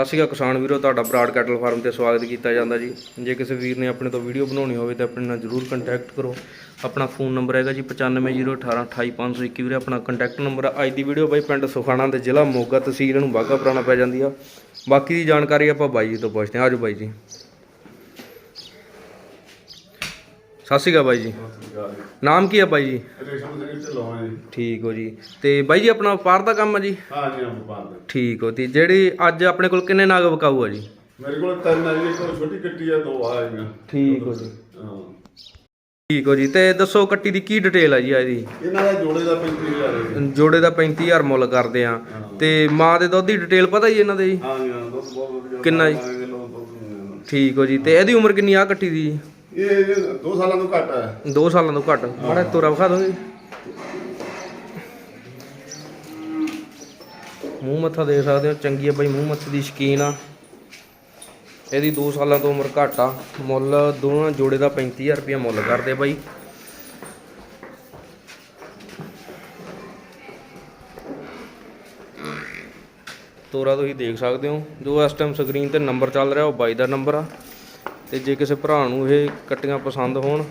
ਸਤਿ ਸ਼੍ਰੀ ਅਕਾਲ ਕਿਸਾਨ ਵੀਰੋ, ਤੁਹਾਡਾ ਬਰਾਡ ਕੈਟਲ ਫਾਰਮ ਤੇ ਸਵਾਗਤ ਕੀਤਾ ਜਾਂਦਾ ਜੀ। ਜੇ ਕਿਸੇ ਵੀਰ ਨੇ ਆਪਣੇ ਤੋਂ ਵੀਡੀਓ ਬਣਾਉਣੀ ਹੋਵੇ ਤਾਂ ਆਪਣੇ ਨਾਲ ਜਰੂਰ ਕੰਟੈਕਟ ਕਰੋ। ਆਪਣਾ ਫੋਨ ਨੰਬਰ ਹੈਗਾ ਜੀ 9501828521 ਵੀਰੇ। ਆਪਣਾ ਕੰਟੈਕਟ ਨੰਬਰ ਆ ਅੱਜ ਦੀ ਵੀਡੀਓ ਬਾਈ ਪਿੰਡ ਸੁਖਾਣਾ ਦੇ ਜ਼ਿਲ੍ਹਾ ਮੋਗਾ ਤਹਿਸੀਲ ਨੂੰ ਬਾਗਾ ਪੁਰਾਣਾ ਪੈ ਜਾਂਦੀ ਆ। ਬਾਕੀ ਦੀ ਜਾਣਕਾਰੀ ਆਪਾਂ ਬਾਈ ਜੀ ਤੋਂ ਪੁੱਛਦੇ ਹਾਂ। ਆਜੋ ਬਾਈ ਜੀ। ਸਤਿ ਸ਼੍ਰੀ ਅਕਾਲ ਬਾਈ ਜੀ। ਨਾਮ ਕੀ ਆ ਬਾਈ ਜੀ? ਰੇਸ਼ਮ ਸਿੰਘ ਢਿੱਲੋਂ ਹੈ ਜੀ। ਠੀਕ ਹੋ ਜੀ। ਤੇ ਬਾਈ ਜੀ ਆਪਣਾ ਵਪਾਰ ਦਾ ਕੰਮ ਆ ਜੀ? ਹਾਂ ਜੀ ਹਾਂ ਵਪਾਰ ਦੇ। ਠੀਕ ਹੋ। ਤੇ ਜਿਹੜੀ ਅੱਜ ਆਪਣੇ ਕੋਲ ਕਿੰਨੇ ਨਾਗ ਵਿਕਾਊ ਆ ਜੀ? ਮੇਰੇ ਕੋਲ ਤਿੰਨ ਆ ਜੀ ਇੱਕ ਛੋਟੀ ਕੱਟੀ ਆ ਦੋ ਆ ਗਈਆਂ ਠੀਕ ਹੋ ਜੀ। ਹਾਂ। ਠੀਕ ਹੋ ਜੀ। ਤੇ ਦੱਸੋ ਕੱਟੀ ਦੀ ਕੀ ਡਿਟੇਲ ਆ ਜੀ ਇਹਦੀ? ਇਹਨਾਂ ਦਾ ਜੋੜੇ ਦਾ 35000 ਹੈ ਜੀ। ਜੋੜੇ ਦਾ 35000 ਮੁੱਲ ਕਰਦੇ ਆ। ਤੇ ਮਾਂ ਦੇ ਦੁੱਧ ਦੀ ਡਿਟੇਲ ਪਤਾ ਜੀ ਇਹਨਾਂ ਦੇ ਜੀ? ਹਾਂ ਜੀ ਦੁੱਧ ਬਹੁਤ ਵਧੀਆ ਕਿੰਨਾ ਜੀ? ਠੀਕ ਹੋ ਜੀ। ਤੇ ਇਹਦੀ ਉਮਰ ਕਿੰਨੀ ਆ ਕੱਟੀ ਦੀ? ਆ। ਇਹ 2 ਸਾਲਾਂ ਤੋਂ ਘੱਟ ਹੈ। 2 ਸਾਲਾਂ ਤੋਂ ਘੱਟ। ਮਾੜਾ ਤੋਰਾ ਵਿਖਾ ਦੋਗੇ ਮੂੰਹ ਮੱਥਾ ਦੇਖ ਸਕਦੇ ਹੋ, ਚੰਗੀ ਆ ਬਾਈ, ਮੂੰਹ ਮੱਥੇ ਦੀ ਸ਼ਕੀਨ ਆ। ਇਹਦੀ 2 ਸਾਲਾਂ ਤੋਂ ਉਮਰ ਘੱਟ ਆ। ਮੁੱਲ ਦੋਵਾਂ ਜੋੜੇ ਦਾ 35000 ਰੁਪਇਆ ਮੁੱਲ ਕਰਦੇ ਬਾਈ। ਤੋਰਾ ਤੁਸੀਂ ਦੇਖ ਸਕਦੇ ਹੋ। ਜੋ ਇਸ ਟਾਈਮ ਸਕਰੀਨ ਤੇ ਨੰਬਰ ਚੱਲ ਰਿਹਾ, ਉਹ ਬਾਈ ਦਾ ਨੰਬਰ ਆ। ਤੇ ਜੇ ਕਿਸੇ ਭਰਾ ਨੂੰ ਇਹ ਕੱਟੀਆਂ ਪਸੰਦ ਹੋਣ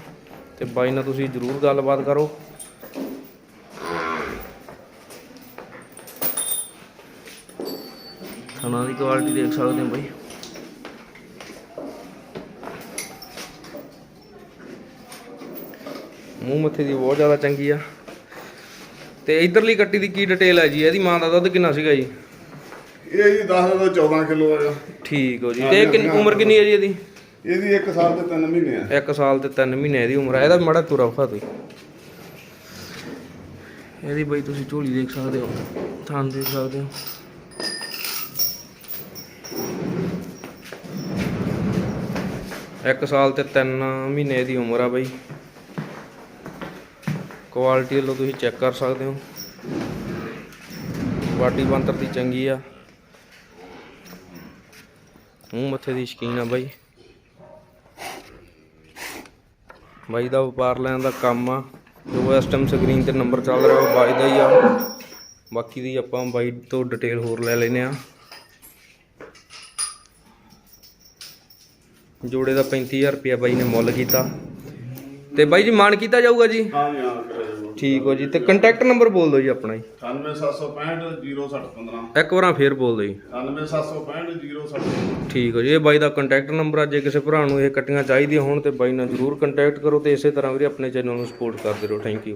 ਤੇ ਬਾਈ ਨਾਲ ਤੁਸੀਂ ਜਰੂਰ ਗੱਲਬਾਤ ਕਰੋ। ਖਾਣਾ ਦੀ ਕੁਆਲਿਟੀ ਦੇਖ ਸਕਦੇ ਹੋ ਬਾਈ। ਮੂੰਹ ਮੱਥੇ ਦੀ ਬਹੁਤ ਜ਼ਿਆਦਾ ਚੰਗੀ ਆ। ਤੇ ਇਧਰਲੀ ਕੱਟੀ ਦੀ ਕੀ ਡਿਟੇਲ ਹੈ ਜੀ? ਇਹਦੀ ਮਾਂ ਦਾ ਦੁੱਧ ਕਿੰਨਾ ਸੀਗਾ ਜੀ? ਇਹ ਜੀ 10 ਤੋਂ 14 ਕਿਲੋ ਆ ਠੀਕ ਹੋ ਜੀ। ਤੇ ਕਿੰਨੀ ਉਮਰ ਕਿੰਨੀ ਹੈ ਜੀ ਇਹਦੀ? ਇਹਦੀ 1 ਸਾਲ ਤੇ 3 ਮਹੀਨੇ ਆ। 1 ਸਾਲ ਤੇ 3 ਮਹੀਨੇ ਦੀ ਉਮਰ ਆ। ਇਹਦਾ ਮਾੜਾ ਤੁਰਾ ਵਿਖਾ ਤੁਸੀਂ ਇਹਦੀ ਬਈ ਤੁਸੀਂ ਝੋਲੀ ਦੇਖ ਸਕਦੇ ਹੋ ਥਾਂ ਦੇਖ ਸਕਦੇ ਹੋ। ਇੱਕ ਸਾਲ ਤੇ 3 ਮਹੀਨੇ ਦੀ ਉਮਰ ਆ ਬਈ। ਕੁਆਲਿਟੀ ਵੱਲੋਂ ਤੁਸੀਂ ਚੈੱਕ ਕਰ ਸਕਦੇ ਹੋ। ਬਾਡੀ ਬੰਤਰ ਦੀ ਚੰਗੀ ਆ। ਮੂੰਹ ਮੱਥੇ ਦੀ ਸ਼ਕੀਨ ਆ ਬਾਈ। ਬਾਈ ਦਾ ਵਪਾਰ ਲੈਣ ਦਾ ਕੰਮ ਆ। ਜੋ ਇਸ ਟਾਈਮ ਸਕਰੀਨ ਤੇ ਨੰਬਰ ਚੱਲ ਰਿਹਾ ਉਹ ਬਾਈ ਦਾ ਹੀ ਆ। ਬਾਕੀ ਦੀ ਆਪਾਂ ਬਾਈ ਤੋਂ ਡਿਟੇਲ ਹੋਰ ਲੈ ਲੈਨੇ ਆ ਜੋੜੇ ਦਾ 35000 ਰੁਪਇਆ ਬਾਈ ਨੇ ਮੁੱਲ ਕੀਤਾ। ਤੇ ਬਾਈ ਜੀ ਮਾਨ ਕੀਤਾ ਜਾਊਗਾ ਜੀ? ਹਾਂ ਜੀ ਹਾਂ ਜੀ ਠੀਕ ਹੋ ਜੀ ਤੇ ਕੰਟੈਕਟ ਨੰਬਰ ਬੋਲ ਦਿਓ ਜੀ ਆਪਣਾ ਜੀ। 97765 0615 ਇੱਕ ਵਾਰਾਂ ਫੇਰ ਬੋਲ ਦਿਓ ਜੀ। 97765 0615 ਠੀਕ ਹੋ ਜੀ ਇਹ ਬਾਈ ਦਾ ਕੰਟੈਕਟ ਨੰਬਰ ਆ ਜੇ ਕਿਸੇ ਭਰਾ ਨੂੰ ਇਹ ਕੱਟੀਆਂ ਚਾਹੀਦੀਆਂ ਹੋਣ ਤੇ ਬਾਈ ਨਾਲ ਜਰੂਰ ਕੰਟੈਕਟ ਕਰੋ ਤੇ ਇਸੇ ਤਰ੍ਹਾਂ ਵੀਰੇ ਆਪਣੇ ਚੈਨਲ ਨੂੰ ਸਪੋਰਟ ਕਰਦੇ ਰਹੋ ਥੈਂਕ ਯੂ